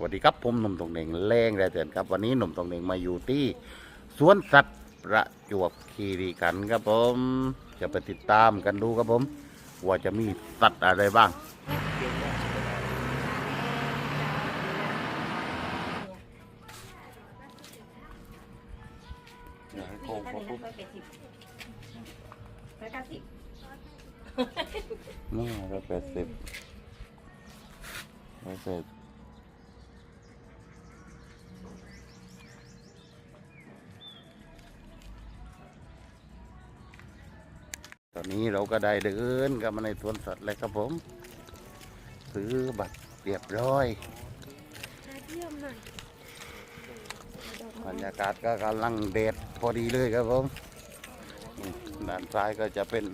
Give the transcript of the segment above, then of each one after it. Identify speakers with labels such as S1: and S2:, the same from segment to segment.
S1: สวัสดีครับผมหนุ่มตรงเหน่งแรงแรเตือนครับ วันนี้หนุ่มตรงเหน่งมาอยู่ที่สวนสัตว์ประจวบคีรีขันธ์ครับผมจะไปติดตามกันดูครับผม ว่าจะมีสัตว์อะไรบ้าง
S2: นี่ท่านี้นะร้อยแปดสิบร้อยเก้าสิบ
S1: นี่ร้อยแปดสิบร้อยแปด นี้เราก็ได้เดินกันมาในสวนสัตว์เลยครับผม ซื้อบัตรเรียบร้อยบรรยากาศก็กำลังเด็ดพอดีเลยครับผมด้านซ้ายก็จะเป็น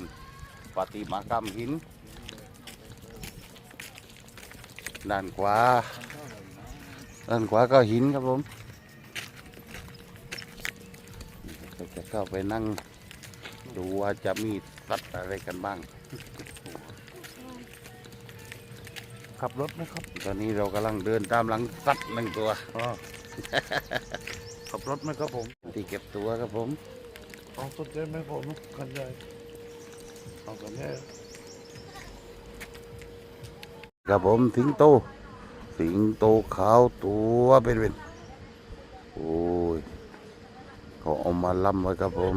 S1: ปฏิมากรรมหิน ด้านขวา ด้านขวาก็หินครับผมก็จะเข้าไปนั่งดูว่าจะมี สัตว์อะไรกันบ้าง
S3: ขับรถไหมครับ
S1: ตอนนี้เรากำลังเดินตามหลังสัตว์หนึ่งตัว
S3: อ๋อขับรถไหมครับผม
S1: ที่เก็บตัวครับผม
S3: เอาสนใจไหมผมคันใหญ่เอากันแน่
S1: ครับผมสิงโต สิงโตขาวตัวเป็นเป็นโอ้ยเขาเอามาล่ำไว้ครับผม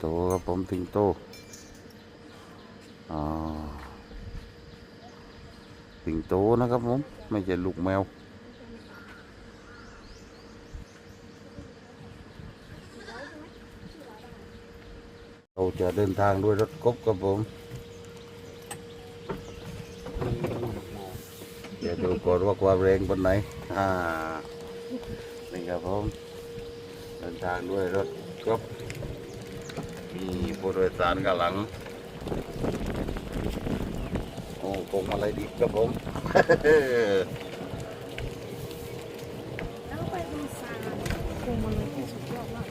S1: โตครับผมสิงโตอ่าสิงโตนะครับผม ไม่ใช่ลูกแมว เราจะเดินทางด้วยรถกบครับผมเดี๋ยวดูก่อนว่าความแรงบนไหน อ่า นี่ครับผม เดินทางด้วยรถกบ ผู้โดยสารข้างหลัง โอ้คงอะไรดีครับผม
S2: แล้วไปดูซาคงมันเลยที่สุดยอดมาก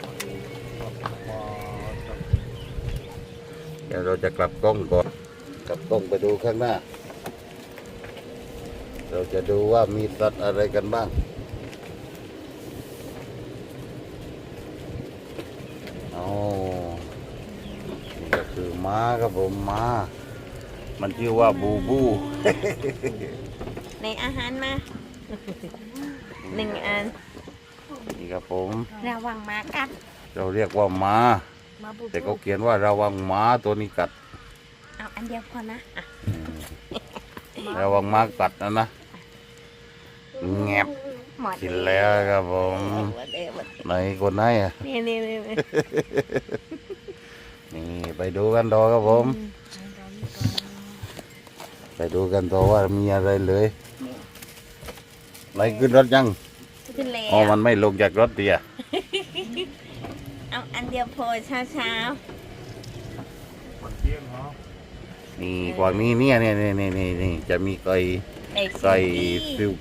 S1: เดี๋ยวเราจะกลับกล้องก่อน กลับกล้องไปดูข้างหน้า เราจะดูว่ามีสัตว์อะไรกันบ้าง เอานี่ก็คือ ม้าครับผมม้ามันชื่อว่าบูบู
S2: ในอาหารมาหนึ่งอัน
S1: นี่ครับผม
S2: ระวังหมากัด
S1: เราเรียกว่าม้า
S2: มาบุ
S1: แต่เขาเขียนว่าระวังม้าตัวนี้กัด
S2: เอาอันเดียวพอนะอะ
S1: ระวังม้ากัดนะนะแงบ
S2: หมด
S1: กินแล้วครับผม
S2: หมดเลยหมด
S1: ไหนคนไหนอะ
S2: นี่นี่นี่นี่
S1: นี่ ไปดูกันต่อครับผม ไปดูกันต่อว่ามีอะไรเลยไหนขึ้นรถยัง
S2: ขึ้นแล้
S1: อ๋อ
S2: ว
S1: มันไม่ลงจากรถเดีย
S2: เอาอันเดียวพอเช้าเช้า
S3: มันเที่ยงเหรอ
S1: นี่กวางนี้เนี่ยเนี่ยเนี่ยเนี่ยเนี่ยนี่จะมีไก่
S2: ๆไก่
S1: ไก่
S2: ซิ
S1: ซิล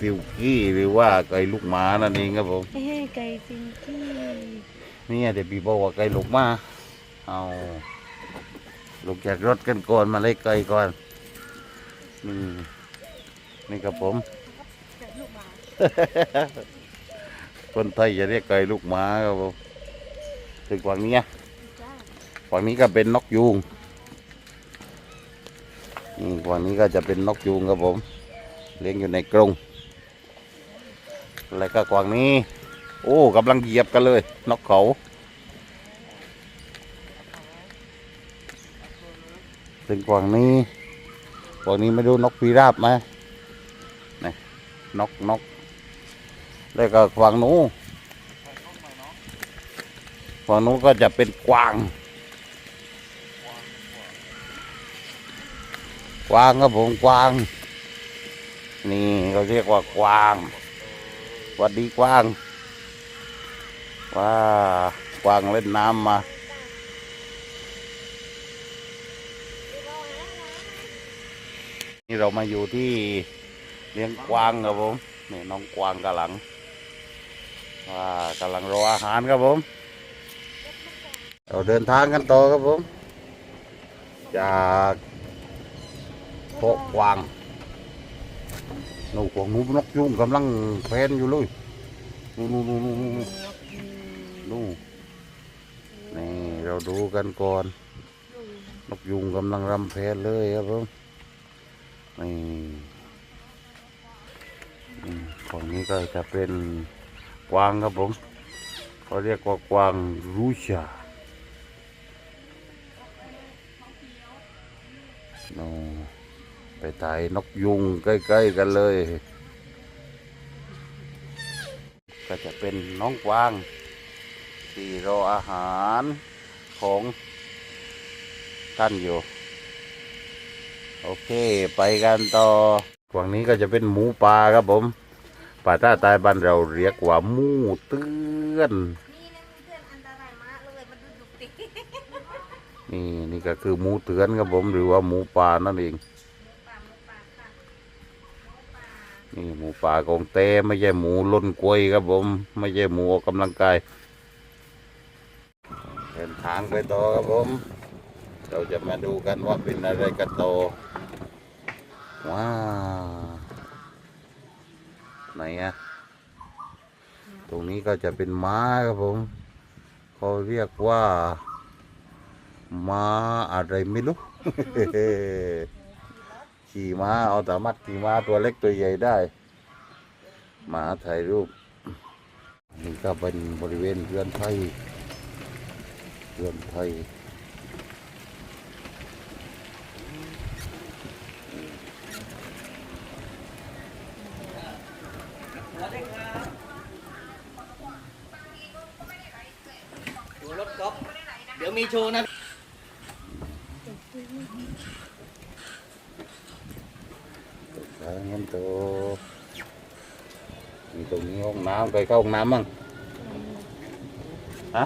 S1: ซิลกี้หรือว่าไก่ลูกหมานั่นเองครับผม
S2: เอ้ยไก่ซิงกี้
S1: เนี่ยเดี๋ยวพี่บอกว่าไก่ลูกหมา เอาลงจากรถกันก่อนมาเลยไก่ก่อนนี่นี่ครับผม คนไทยจะเรียกไก่ลูกหมาครับผมถึงกวางนี้ยกวางนี้ก็เป็นนกยูงนี่กวางนี้ก็จะเป็นนกยูงครับผม เลี้ยงอยู่ในกรงแล้วก็กวางนี้ โอ้กำลังเหยียบกันเลย นกเขา เป็นกวางนี้กวางนี้ไม่รู้นกพีราบไหมนี่นกนกแล้วก็ฝั่งนู้นฝั่งนู้ก็จะเป็นกวาง กวางครับผมกวาง นี่เขาเรียกว่ากวางสวัสดีกวางว้ากวางเล่นน้ำมา นี่เรามาอยู่ที่เลี้ยงกวางครับผมนี่น้องกวางกำลังว่ากำลังรออาหารครับผม เราเดินทางกันต่อครับผม จากโพกวางนูกวางนูนกยุงกำลังแพนอยู่เลยนู่นนู่นนู่นนู่นนู่นนู่นนี่เราดูกันก่อน นกยุงกำลังรำแพนเลยครับผม นี่ฝั่งนี้ก็จะเป็นกวางครับผมเขาเรียกว่ากวางรูชาโน่ไปถ่ายนกยุงใกล้ๆกันเลย ก็จะเป็นน้องกวางที่รออาหารของท่านอยู่ โอเค ไปกันต่อกวางนี้ก็จะเป็นหมูป่าครับผมป่าใต้ใต้บ้านเราเรียกว่าหมูเตื้อน
S2: นี่นะเพื่อนอันตรายมากเลยมันดูดุติ
S1: นี่นี่ก็คือหมูเตือนครับผมหรือว่าหมูป่านั่นเอง
S2: ป่าหมูป่าค่ะ
S1: นี่หมูป่ากองเต้ไม่ใช่หมูล้นกล้วยครับผม ไม่ใช่หมูออกกำลังกายเดินทางไปต่อครับผม เราจะมาดูกันว่าเป็นอะไรกันต่อว้าวไหนอะตรงนี้ก็จะเป็นม้าครับผม เขาเรียกว่า ม้าอะไรไม่รู้ ขี่ม้าเอาสามารถขี่ม้าตัวเล็กตัวใหญ่ได้หมาถ่ายรูปนี่ก็เป็นบริเวณเรือนไทยเรือนไทย
S4: รถก๊อฟเดี๋ยวมีโชว์นะ
S1: ตกเงินโตมีตรงนี้ห้องน้ำไปเข้าห้องน้ำมั่งฮะ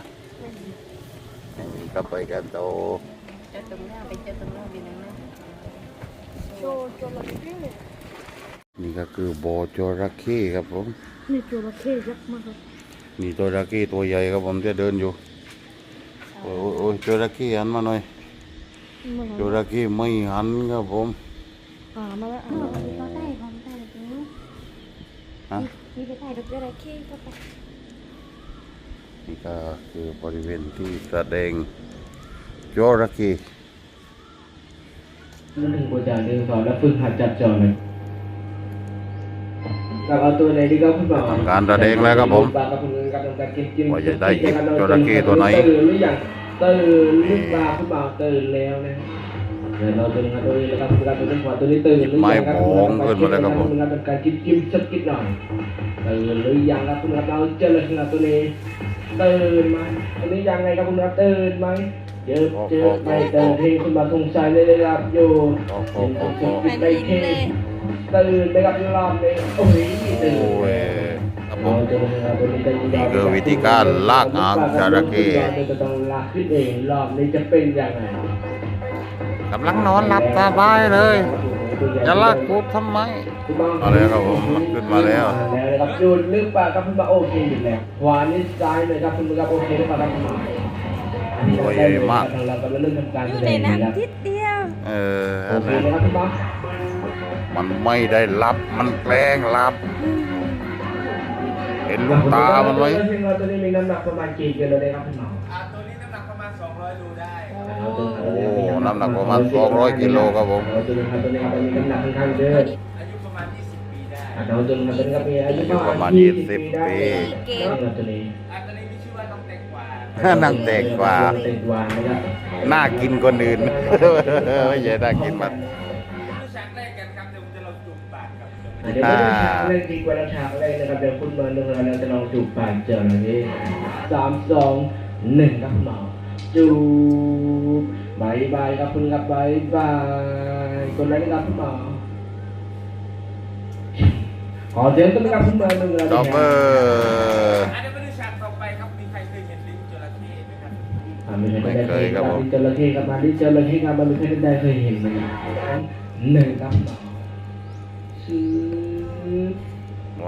S1: นี่ก็ไปกันโต
S2: เจอตรงหน้าไปเจอตรงหน้าเป็นยังไง
S5: โจจระเข้
S1: นี่ก็คือบ่อจระเข้ครับผม
S5: นี่จระเข้ยักษ์มากครับ
S1: นี่ตัวจระเข้ตัวใหญ่ครับผมจะเดินอยู่โอ้ยโอ้ยโอ้ยจระเข้หันมาหน่อย
S5: มา
S1: จระเข้ไม่หันครับผม
S5: อ่ามาแล้วอ่ามาแล้ว
S6: có tay không tay được nữa
S1: ฮะ
S6: đi cái tay được cái này khi có tay
S1: นี่ก็คือบริเวณที่แสดงจระเข้
S4: นั่นถึงกูจะเดินสอนแล้วฝึกหัดจับจอเลย
S1: ทำการแสดงแล้วครับผม
S4: ปลากระพงกับน้ำตาลกินกิน
S1: ว่าจะได้หยิบจระเข้ตัวไหน
S4: ตื่นหรือยังตื่นหรือเปล่าคุณบ่าวตื่นแล้วนะเดี๋ยวเราตัวนึงครับตัวนี้แล้วครับตัวนี้ขวาตัวนี้ตื่นหรือยัง
S1: ไม้โผงขึ้นมาเลยครับผม
S4: คุณครับการกินกินสักกินหน่อยตื่นหรือยังครับคุณครับเราเจอเลยครับตัวนี้ตื่นไหมตัวนี้ยังไงครับคุณครับตื่นไหมเจอเจอไม่ตื่นที่คุณมาสงสัยเลยนะครับอยู่
S1: โอ้โห
S4: เป็น
S1: โอ้
S4: สุด
S1: โห
S4: สุดไปที่ ตื่นไปกับรอบเลยโอ้ยตื่น
S1: โอ้ยครับผมนี่คือวิธีการลากหางจระเข้
S4: จะต้องลากขึ้นเองรอบนี้จะเป็นยังไง
S1: กำลังนอนหลับสบายเลย จะลากกูทำไมเอาเลยครับผมขึ้นมาแล้ว
S4: แล้วนะครับจูนนึกปากครับคุณมาโอเคอยู่แล้วขวานี่ซ้ายหน่อยครับคุณมาโอเคหรือเปล่าครับคุณมาอันนี้เราได้เลยครับทางเราก็เริ่มทำการ
S2: อ
S4: แส
S2: ยู่
S4: ด
S2: ใน
S4: งนะครับ
S2: น้ำทิศเดียว
S1: เออ
S4: โอ
S1: อัน
S4: เค
S1: นั้น
S4: นะครับคุณ มา
S1: มันไม่ได้รับมันแกล้งรับ เห็นลูกตามันไหม
S4: ตัวนี้มีน้ำหนักประมาณกี่กิโลได้ครับคุณหมอ
S7: ตัวนี้น้ำหนักประมาณ 200โลได้
S1: โอ้น้ำหนักประมาณ 200กิโลครับผม
S4: ตัวนี้ครับตัวนี้ครับตัวนี้น้ำหนักค่อนข้างเยอะ
S7: อายุประมาณ 20 ปีได้
S4: อะเราตัวนี้ครับตัวนี้ครับมีอายุ
S1: ประมาณ
S4: 20
S1: 20
S4: ปีได้
S1: ปี
S4: ครับตัวนี้
S7: อันตัวนี้มีชื่อว่าน้องแตงกวา
S1: นั่งแตกกว่า
S4: แตงกวานะครับ
S1: น่ากินคนอื่นไม่ใช่น่ากินมัน
S7: เดี๋ยว
S4: เราฉากแรกดีกว่าเราฉากแรกนะครับเดี๋ยวคุณมาหนึ่งเราจะลองจูบปากเจอแบบนี้สามสองหนึ่งครับคุณหมอจูบบายบายครับคุณครับบายบายคนแรกนะครับคุณหมอขอเสียงต้อนรับคุณมาหนึ่งเรา
S1: ดอกเบอร์
S7: อันนี้มาดูฉากต่อไปครับมีใครเคยเห็นลิ้นจระเข้ไหมครับ
S4: อ่าไม่เคยครับผมจระเข้ครับมาที่จระเข้ครับมันไม่เคยได้เคยเห็นเลยครับหนึ่งครับหมอ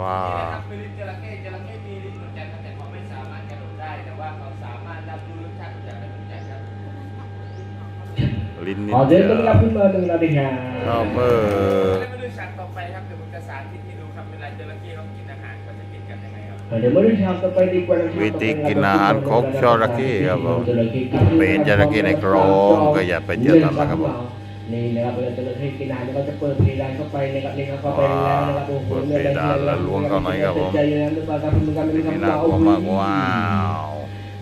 S1: ว้า
S7: นี่นะ
S1: ว
S7: ครับเป็นลิ้นจระเข้จระเข้มีลิ้นเหมือนกันครับแต่ว่าไม่สามารถกระโดดได้ แต่ว่าเขาสามารถรับรู้รสชาติทุกอย่างได้เหมือนกันครับ
S1: ลินนิ
S4: ขอนเชิ
S1: เดี
S4: ญ
S1: ย
S4: ต้อนรับขึ้นมาหนึ่งนาทีครับ
S1: ก็เมื่อ
S7: แล้วมาดูฉากต่อไปครับเดี๋ยวผมจะสาธิตให้ดูครับเวลาจระเข้เขากินอาหารเขาจะกินกันยังไงครับ
S4: เดี๋ยวมาดูชามต่อไปดีกว่านะครับ
S1: วิธีกินอาหารของจระเข้ครับผมเป็นจระเข้ในกรงก็อย่าไปเจอกันนะครับผม
S4: นี่นะครับเวลาจระเข้กินอาหารก็จะเปิดเพดานเข้าไปนะครับนี่ครับเข้าไปแล้วนะครับโอ้โห
S1: เปิดเพดานแล้วล้วงเข้าหน่อยครับผม
S4: ใจเย็นๆนะครับคุณมึงกันมี
S1: นี่
S4: คำ
S1: น่า
S4: ว่าก
S1: ลัวมากว้าว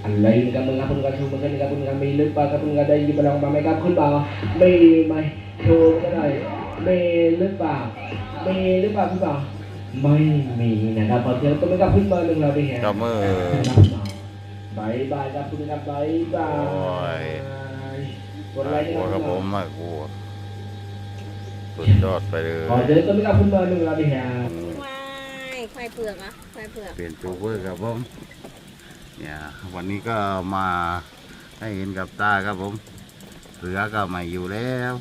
S4: อะไรนะครับมึงครับมึงกันชูมึงกันนะครับมึงกันมีหรือเปล่าครับมึงกันได้ยินมาลองมาไหมครับคุณบ่าวไม่ไม่โชว์ก็ได้ไม่หรือเปล่าไม่หรือเปล่าคุณบ่าวไม่มีนะครับพอเจอตัวไม่กับขึ้นมาหนึ่งเราได้เห็น
S1: ก็เมื่อ
S4: บายบายครับคุณครับบายบายกดไล
S1: น่า
S4: ค์
S1: กลัวครับผมน่ากลัวสุดยอดไปเลย
S4: ขอเจอตัวไม่กับขึ้นมาหนึ่งเราได้เห็น
S2: ควายควายเผือกเหรอะควายเผือก
S1: เปลี่ยนจูเวอร์ครับผมเนี่ยวันนี้ก็มาให้เห็นกับตาครับผมเสือก็ไม่อยู่แล้ว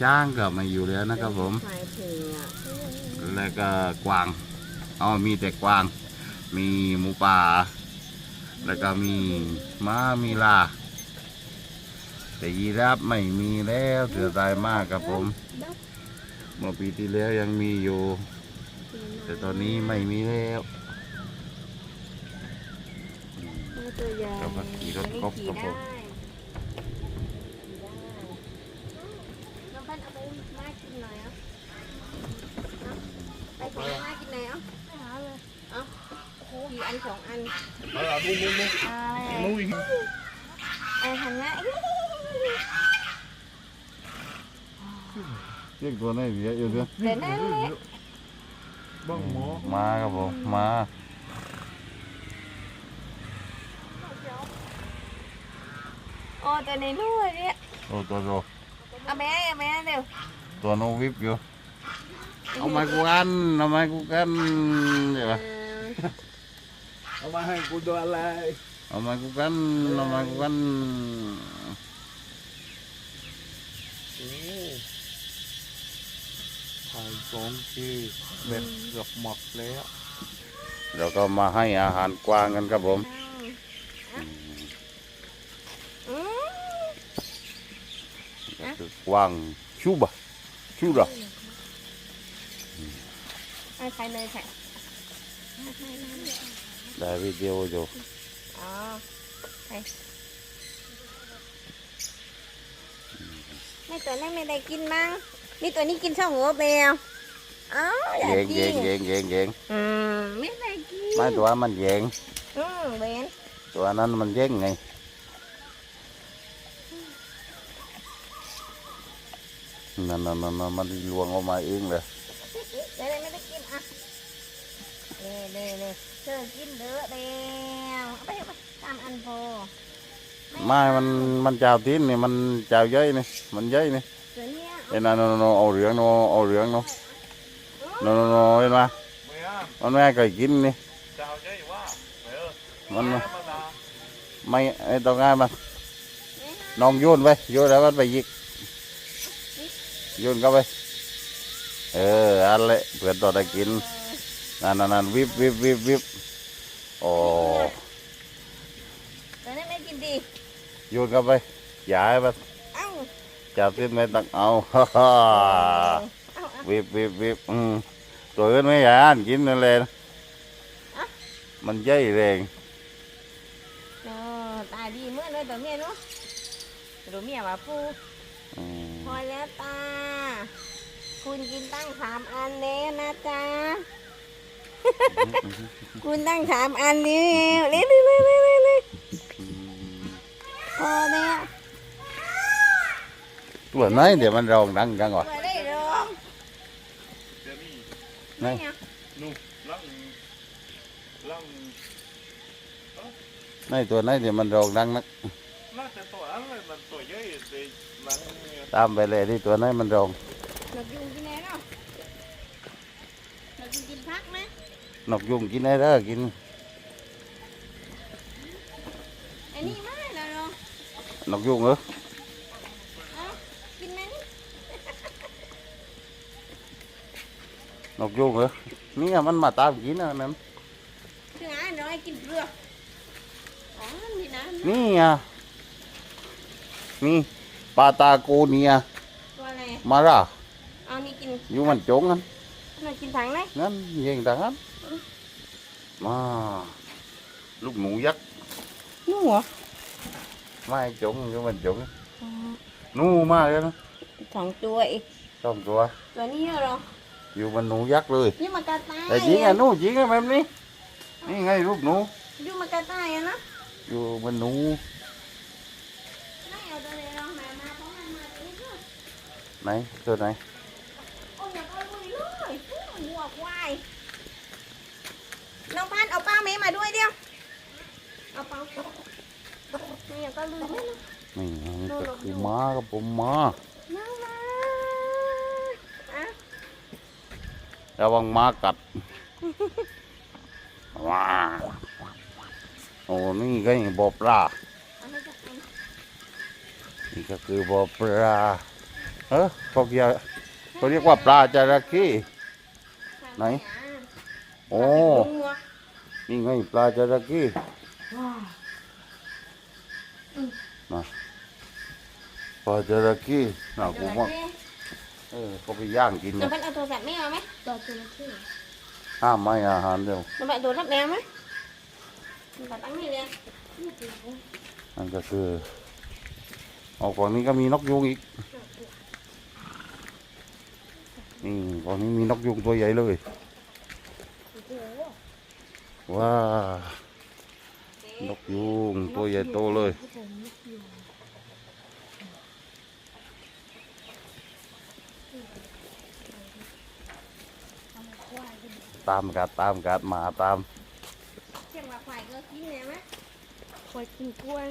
S1: ช้างก็ไม่อยู่แล้วนะครับผม
S2: ควายเผือก
S1: แล้วก็กวางอ๋อมีแต่กวาง มีหมูป่า แล้วก็มีม้ามีลา แต่ยีราฟไม่มีแล้วเสือตายมากครับผม เมื่อปีที่แล้วยังมีอยู่ แต่ตอนนี้ไม่มีแล้ว
S2: ตัวใหญ่
S1: ครับว่าขี่รถกบครับผม
S2: น้องพันเอาไปมากินหน่อยเอะไปของมากินหน่อยเอะหาเลยเอะกี่อันสองอัน
S3: เอาล่ะมุ้งมุ้งมุ้ง
S2: อ่า
S3: มุ้งอีก
S2: ไอ้ทันนะ
S1: เรียกตัวไหนเสียอยู่เด้อ
S2: เดี๋ยวนั่นแหละ
S3: บ้างหมอ
S1: มาครับผมมา
S2: โอ้ตัวในนู้นเนี่ย
S1: โอ้ตัวโต
S2: เอาแม่เอาแม่เร็ว
S1: ตัวโนวิบอยู่เอาไม้กูกันเอาไม้กูกันเดี๋ยว
S2: เออ
S3: เอามาให้กูดูอะไร
S1: เอาไม้กูกันเอาไม้กูกัน
S3: โอ้ถ่าย สองทีแบบเกือบหมดแล้ว
S1: เดี๋ยวก็มาให้อาหารกวางกันครับผมก็คือกวางชูบะชูระ
S2: เอใครเลยใคร
S1: ได้วิดีโออยู่
S2: อ๋อไม่ตัวนั้นไม่ได้กินมั้ง นี่ตัวนี้กินช่องหัวแมวเอ้าอย่า
S1: เยง
S2: จ
S1: เย
S2: ริ
S1: ง
S2: ง
S1: เยงเยงเยง
S2: อืมไม่ได้กิน
S1: ไม่ตัวมันเยง
S2: อืมเบน
S1: ตัวนั้นมันเยงไงนั่นนั่นนั่นนั่นมันลวงออกมาเองเลย
S2: เดี๋ยวไม่ได้กินอะเน่เน่เน่เธอกินเด้อเดียวเอาไปเอาไปตามอันพอ
S1: ไม่มันมันเจ้าตีนนี่มันเจ้าเย้ยนี่มันเย้ยนี่
S2: ตัว เนี้ย
S1: เอ็นนั่นนเอาเหลืองโนเอาเหลืองโนโนโนโนเห็นไหม
S3: เมื่อ
S1: มันแม่เคยกินนี่
S3: เจ้าใช่ว่าเออ
S1: มัน
S3: มาดา
S1: ไม่ไอ้ต้องง่ายมันน้องโยนไปโยนแล้วมันไปหยิกโยนเข้าไปเอออันเละเพื่อนตัวได้กินนั่นนั่นนั่นวิบวิบวิบวิบโอ้
S2: ตัวนี้ไม่กินดี
S1: โยนเข้าไปอย่าให้มัน
S2: เอ้า
S1: จับที่ไม่ต้องเอาฮ่าฮ่า
S2: เอ้าเอ้า
S1: วิบวิบวิบอืมตัวอื่นไม่อยากอ่านกินนั่นเลยมันใหญ่แรง
S2: เนาะตาดีเมื่อเลยตัวเมียเนาะตัวเมียว่าปู
S1: อืม
S2: พอแล้วตา คุณกินตั้งสามอันแล้วนะจ๊ะคุณตั้งสามอันแล้วเร็วเร็วเร็วเร็วเร็วเร็วพอแล้ว
S1: ตัวไหนเดี๋ยวมันร้องดังจังวะ
S2: มาได้รอง
S3: เดี๋ยวนี้
S1: ไหน
S2: เนี่ย
S3: นู่นล่องล่อง
S1: ไหนตัวไหนเดี๋ยวมันร้องดังนัก
S3: น่าจะตัวอะไรมันตัวใหญ่เลยมันเนี่ย
S1: ตามไปเลยที่ตัวไหนมันร้อง
S2: นกยุงกินไหนเนาะนกยุงกินพักไหม
S1: นกยุงกินได้เด้อกิน
S2: อันนี้ไม่แล้วเนาะ
S1: นกยุงเหรอ
S2: เอ้ากินไหมนี่
S1: นกยุงเหรอนี่ไงมันมาตามกินนะนั่น
S2: คืออ่านน้อยกินเปลือกอ๋อนี่นะ
S1: นี่อะนี่ปาตาโกเนีย
S2: ตัวอะไร
S1: มารา
S2: เอานี่กิน
S1: อยู่มันจงกัน
S2: มันกินถังไหน
S1: งั้นยิงทหารมาลูกหนูยักษ์
S2: หนูเหรอ
S1: ไม่จงอยู่มันจงหนูมากเลยนะ
S2: สองตัวเอง
S1: สองตัว
S2: ตัวนี้เหรอ
S1: อยู่มันหนูยักษ์เลย
S2: นี่มันกระต่าย
S1: แต่จริงอะหนูจริงอะแบบนี้นี่ไงรูปหนู
S2: ดูมันกระต่ายอะนะ
S1: อยู่มันหนู
S2: ไม่เอาตัวนี้ลองมามาเพราะมันมาตัวนี้ด้วย
S1: ไหนตัวไหน
S2: โอ้ยอย่าเอาลุยเลยหัวควายน้องพันธุ์เอาป้าเมย์มาด้วยเดียวเอาป้านี่อย่าก็ลุยเลยนะ
S1: นี่นี่ก็คือม้าครับผมม้า
S2: น้องมาอะ
S1: ระวังม้ากัดว้าโอ้นี่ก็ยังบอปลา
S2: อัน
S1: นี่ก็คือบอปลาเออพวกเรียกเขาเรียกว่าปลาจระเข้ไหนโอ้นี่ไงปลาจระเข้มาปลาจระเข้น่ากูมาก เออเขาไปย่างกิน
S2: น้อง
S1: นะ
S2: พันธุ์เอาโทรศัพท์แม่เอาไหม
S5: ต่อจระเข้
S1: ห้ามไม่อาหารเดียว
S2: น้องพันธุ์เอาโทรศัพท์แม่เอาไหมน้องพันธุ์ตั้งนี่เลย
S1: นั่นก็คือเอาฝั่งนี้ก็มีนกยุงอีก นี่ฝั่งนี้มีนกยุงตัวใหญ่เลย ว้า นกยุงตัวใหญ่โตเลย ตามกัดตามกัดหมาตาม
S2: เชียงว่าควายก็กินเนี่ยไหม
S5: คอยกินกล้วย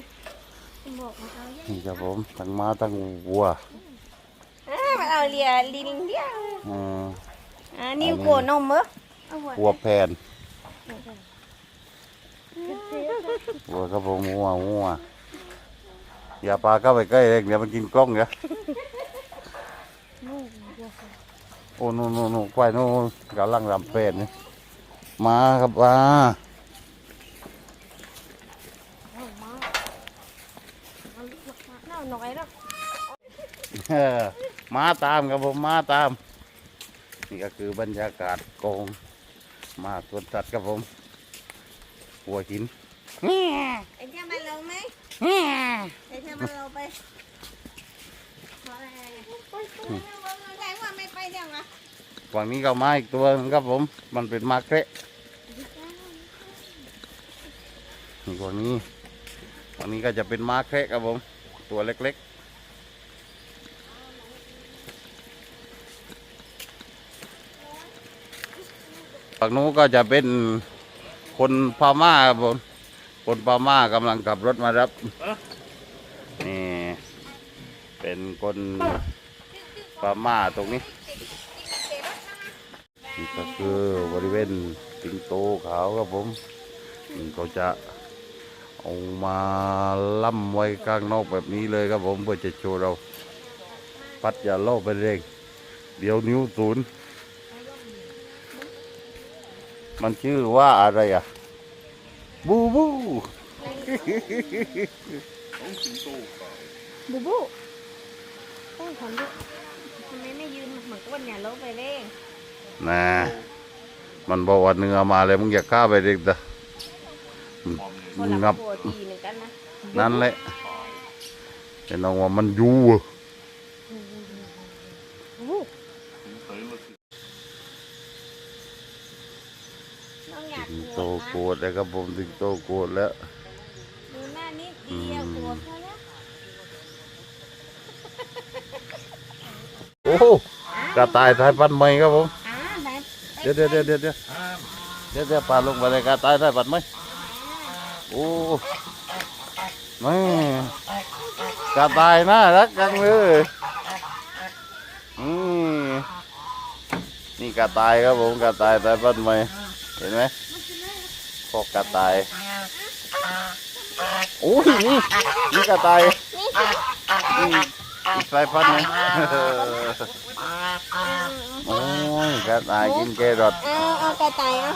S5: บอกมา
S2: เอาเยอะ
S1: นี่ครับผมทั้งม้าทั้งวัว
S2: อ่ามันเอาเลียลิงเดียว
S1: อืม
S2: อ่านิ้วโกนนมเหรอเอาหัว
S1: วัวแผ่นวัวครับผมวัววัวอย่าปลาเข้าไปใกล้เลยเดี๋ยวมันกินกล้องเดี๋ยว
S5: ลูกวัวค่ะ
S1: โอ้นู่นนู่นนู่นควายนู่นกำลังรำเป็ดนี่มาครับมา
S5: เอามาเอาลูกมา
S2: น่าหน่อยแล้ว
S1: เออมาตามครับผมมาตาม นี่ก็คือบรรยากาศกองมาสวนสัตว์ครับผมหัวหิน
S2: ไอ้เจ้ามันลงไหมไอ้เจ้ามันลงไปเพราะอะไรแรงว่าไม่ไปเดี๋ยวอะ
S1: ฝั่งนี้ก็มาอีกตัวหนึ่งครับผม มันเป็นมาเกะนี่ฝั่งนี้ฝั่งนี้ก็จะเป็นมาเกะครับผม ตัวเล็กๆฝั่งนู้นก็จะเป็นคนพม่าครับผม คนพม่ากำลังขับรถมารับ นี่ เป็นคนพม่าตรงนี้ ก็คือบริเวณสิงโตขาวครับผมนี่เขาจะเอามาล่ำไว้ข้างนอกแบบนี้เลยครับผมเพื่อจะโชว์เรา พัดอย่าโลบไปเร่งเดี๋ยวนิ้วศูนย์มันชื่อว่าอะไรอะ บูบู
S5: บูบูต้องทำด้วย
S2: ทำไมไม่ยืนเหมือนกับวันเนี่ยลงไปเร่ง
S1: นะมันบอกว่าเนื้อมาเลยมึงอย่าฆ่าไปเด็กนะ
S2: คนละ
S1: งับ
S2: โปรตีนเหมือนกันนะ
S1: นั่นแหละแต่น้องว่ามันอยู่อะ
S2: น้องอยาก
S1: สิง
S2: โก
S1: โต
S2: รธ
S1: โกรธแล้วครับผมสิงโตโกรธแล้ว
S2: ดูหน้านิดเดียวโกรธเขาแล้ว
S1: โอ้โหกระต่ายสายพันธุ์ใหม่ครับผม
S2: อ่าแบบ
S1: เดี๋ยวเดี๋ยวเดี๋ยวเดี๋ยวเดี๋ยวเดี๋ยวเดี๋ยวปลาลงไปเลยกระต่ายสายพันธุ์ใหมโอ้ไม่กระต่ายน่ารักจังเลยอืมนี่กระต่ายครับผมกระต่ายสายพันธุ์ใหมเห็นไหมพวกกระต่ายโอ้ยนี่นี่กระต่ายนี่ สายพันธุ์หนึงโอ้ยกระต่ายกินแครอท
S2: เอาเอากระต่ายเอา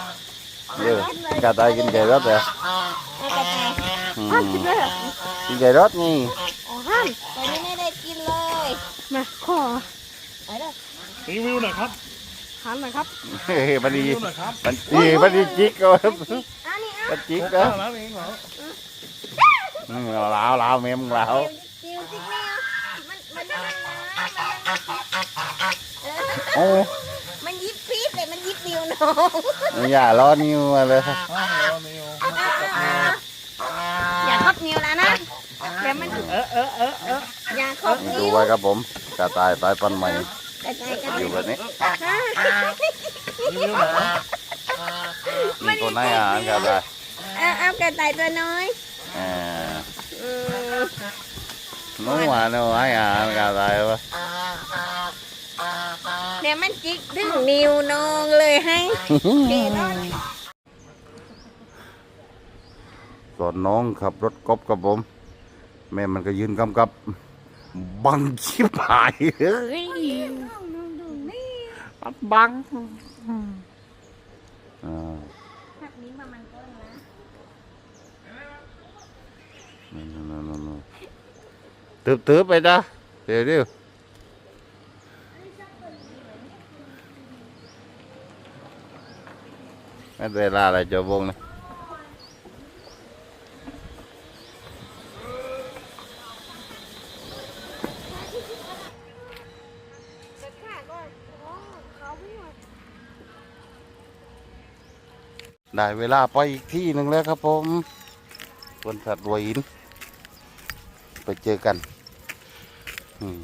S1: เออกระต่ายกินแครอทเหรอ
S2: เอากระต่าย
S1: อืม
S5: ห้ามกินด้วยเหรอ
S1: กินแครอทนี่
S2: อ๋อห้ามตัวนี้ไม่ได้กิน
S5: มาขอ
S2: ไปเด้อ
S3: รีวิวหน่อยครับ
S5: หันหน่อยครับ
S1: เฮ้ยมันดี
S3: รีวิวหน่อยครับ
S1: มันดีมันดีจิกก็
S2: อันนี้อะ
S1: มันจิก
S3: หก
S1: ก็
S3: เก้าแล้วเองเหรอ
S1: อืมเอาลาวลาวเมมลาว
S2: จิวจิกแมวมันมันจะมันนะเออ
S1: โอ้
S2: มันยิบปี๊ดเลยมันยิบนิ้วน้อง
S1: อย่าล้อนิ้วมาเลย
S3: อ้าวแล้วนิว
S2: อย่าครอบนิ้วแล้วนะเดี๋ยวมัน
S3: เออเออเออเออ
S2: อย่าครอบ
S1: ดู
S2: นิ้ว
S1: ไว้ครับผมกระต่ายสายพันธุ์ใหม่
S2: กระจายกระ
S1: อ
S2: จาย
S1: ยู่แบบนี้
S3: รีวิวหน่อย
S1: มีคนให้อาหารกระต่าย
S2: เอาเอากระต่ายตัวน้อย
S1: เออ
S2: อืม
S1: น้องหวานเอาให้อาหารกระต่ายวะ
S2: เดี๋ยวมันจิกดึงนิ้วน้องเลยให้เดี๋ยวน้อง
S1: สอนน้องขับรถกอบกับผม แม่มันก็ยืนกำกับ บังชิบหายเฮ้ยบังอ่า
S2: ผักนี้มามันต้นนะ
S1: นั่นๆๆๆ ตึบตึบไปจ้ะเดี๋ยวเดี๋ยวไม่เวลาอะไรจะวงนะ
S5: จะฆ่าก่อนอ๋อเขา
S1: ได้เวลาไปอีกที่หนึ่งแล้วครับผมสวนสัตว์หัวหิน ไปเจอกัน อืม